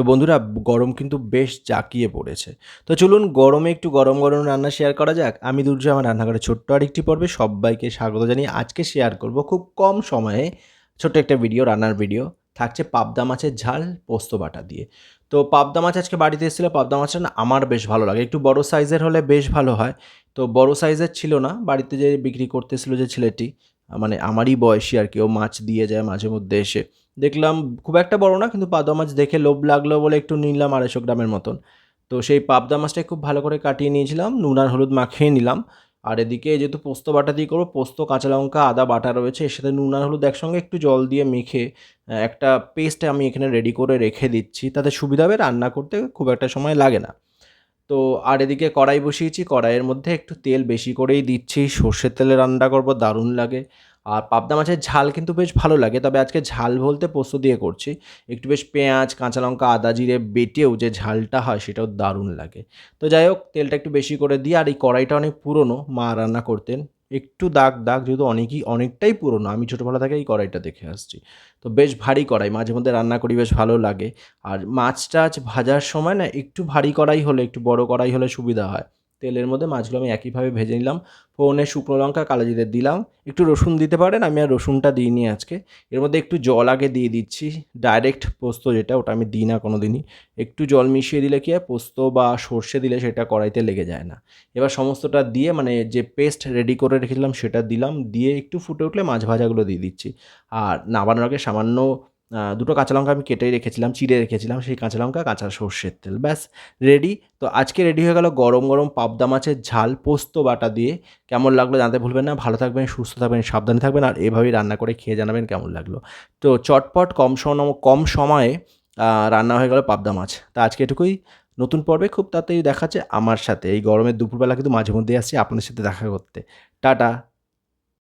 তো বন্ধুরা, গরম কিন্তু বেশ জাঁকিয়ে পড়েছে। তো চলুন গরমে একটু গরম গরম রান্না শেয়ার করা যাক। আমি দুর্য আমার রান্নাঘরে ছোট্ট আরেকটি পর্বে সবাইকে স্বাগত জানিয়ে আজকে শেয়ার করব খুব কম সময়ে ছোট্ট একটা ভিডিও রান্নার ভিডিও থাকছে পাবদা মাছের ঝাল, পোস্ত বাটা দিয়ে। তো পাবদা মাছ আজকে বাড়িতে এসেছিল, পাবদা মাছটা না আমার বেশ ভালো লাগে। একটু বড় সাইজের হলে বেশ ভালো হয়। তো বড় সাইজের ছিল না, বাড়িতে যে বিক্রি করতেছিল যে ছেলেটি মানে আমারই বয়সী আর কি, ও মাছ দিয়ে যায় মাঝে মধ্যে এসে। দেখলাম খুব একটা বড় না, কিন্তু পাবদা মাছ দেখে লোভ লাগল বলে একটু নিলাম আড়াইশো গ্রামের মতন। তো সেই পাবদা মাছটা খুব ভালো করে কাটিয়ে নিয়েছিলাম, নুন আর হলুদ মাখিয়ে নিলাম। আর এদিকে যেহেতু পোস্ত বাটা দিয়ে করব, পোস্ত, কাঁচা লঙ্কা, আদা, বাটা রয়েছে, এর সাথে নুন আর হলুদ একসঙ্গে একটু জল দিয়ে মেখে একটা পেস্ট আমি এখানে রেডি করে রেখে দিচ্ছি। তাতে সুবিধা হবে রান্না করতে, খুব একটা সময় লাগে না। তো আর এদিকে কড়াই বসিয়েছি, কড়াইয়ের মধ্যে একটু তেল বেশি করেই দিচ্ছি, সর্ষের তেলে রান্না করব, দারুণ লাগে। আর পাবদা মাছের ঝাল কিন্তু বেশ ভালো লাগে, তবে আজকে ঝাল বলতে পোস্ত দিয়ে করছি। একটু বেশ পেঁয়াজ, কাঁচা লঙ্কা, আদা, জিরে বেটেও যে ঝালটা হয় সেটাও দারুণ লাগে। তো যাই হোক, তেলটা একটু বেশি করে দিই আর এই কড়াইটা অনেক পুরনো, মা রান্না করতেন। একটু দাগ দাগ যেহেতু অনেকই, অনেকটাই পুরনো, আমি ছোটোবেলা থেকে এই কড়াইটা দেখে আসছি। তো বেশ ভারী কড়াই, মাঝে মধ্যে রান্না করি বেশ ভালো লাগে। আর মাছ টাছ ভাজার সময় না একটু ভারী কড়াই হলে, একটু বড় কড়াই হলে সুবিধা হয়। তেলের মধ্যে মাছগুলো আমি একইভাবে ভেজে নিলাম। ফোড়নে শুকনো লঙ্কা, কালো জিরে দিলাম। একটু রসুন দিতে পারেন, আমি আর রসুনটা দিইনি আজকে। এর মধ্যে একটু জল আগে দিয়ে দিচ্ছি। ডাইরেক্ট পোস্ত যেটা, ওটা আমি দিই না কোনো দিনই একটু জল মিশিয়ে দিলে কি হয়, পোস্ত বা সর্ষে দিলে সেটা কড়াইতে লেগে যায় না। এবার সমস্তটা দিয়ে মানে যে পেস্ট রেডি করে রেখেছিলাম সেটা দিলাম। দিয়ে একটু ফুটে উঠলে মাছ ভাজাগুলো দিয়ে দিচ্ছি। আর নামানোর আগে সামান্য দুটো কাঁচা লঙ্কা আমি কেটে রেখেছিলাম, চিড়ে রেখেছিলাম, সেই কাঁচা লঙ্কা, কাঁচা সর্ষের তেল, ব্যাস রেডি তো আজকে রেডি হয়ে গেল গরম গরম পাবদা মাছের ঝাল, পোস্ত বাটা দিয়ে। কেমন লাগল জানতে ভুলবেন না, ভালো থাকবেন, সুস্থ থাকবেন, সাবধানে থাকবেন, আর এভাবেই রান্না করে খেয়ে জানাবেন কেমন লাগল। তো চটপট কম সম, কম সময়ে রান্না হয়ে গেল পাবদা মাছ। তা আজকে এটুকুই। নতুন পর্বে খুব তাড়াতাড়ি দেখাচ্ছে আমার সাথে। এই গরমের দুপুরবেলা কিন্তু মাঝে মধ্যেই আসছি আপনাদের সাথে দেখা করতে। টাটা।